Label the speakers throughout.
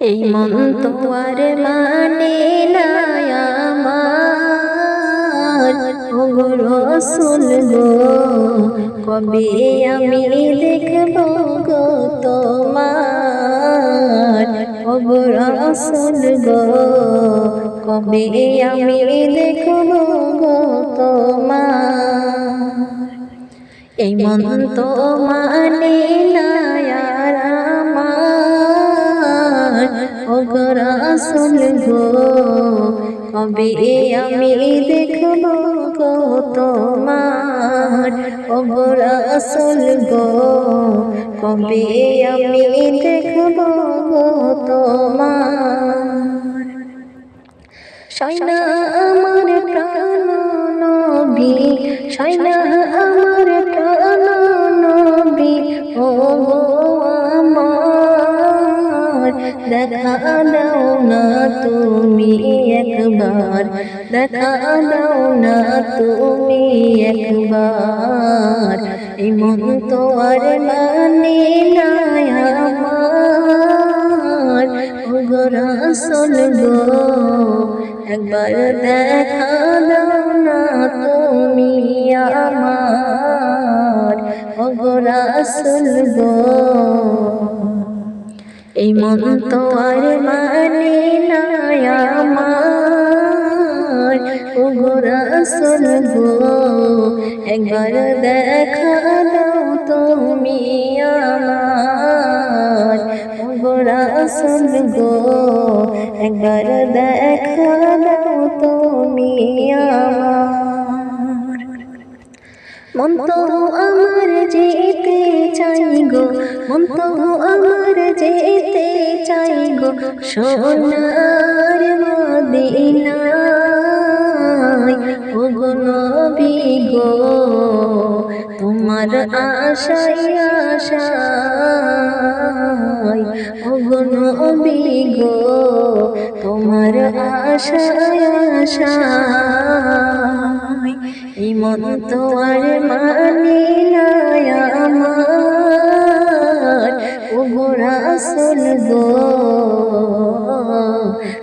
Speaker 1: এই মন তো আর মানে আমার। রসুল কবে আমি দেখব গো তোমার? রসুল গো, কবে আমি দেখব গো তোমার? এই মন তো মানে না কবে আমি দেখব তোমার। ওগো রসুল গো, কবে আমি দেখব তোমার? সৈনা আমার প্রাণ নবী সৈনা দেখা দাও না তুমি একবার দেখা দাও না তুমি একবার। এই তো আর মানে না আমার। ও গো, একবার দেখা দাও না তুমি আমার। গো গো এই মন তো আর মানে আমার। ও গো রসুল গো, একবার দেখা দাও তুমি আমার। ও গো রসুল গো, একবার দেখা দাও তুমি আমার। মন তো আমার যেতে চাই গো মন তো আমার যেতে চাই গো, সোনার মদিনায়। ও গো নবী গো, তোমার আশায় আশায়। ও গো নবী গো, তোমার আশায় আশায়। এই মন তো আর মানে আমার। ও গো রাসুল গো,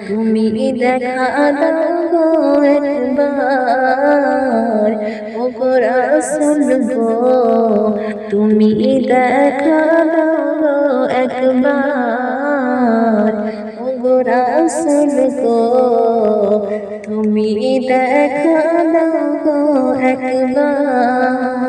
Speaker 1: তুমি দেখা দাও একবার। ও গো রাসুল গো, তুমি দেখা দাও একবার। তুমি দেখো একবার।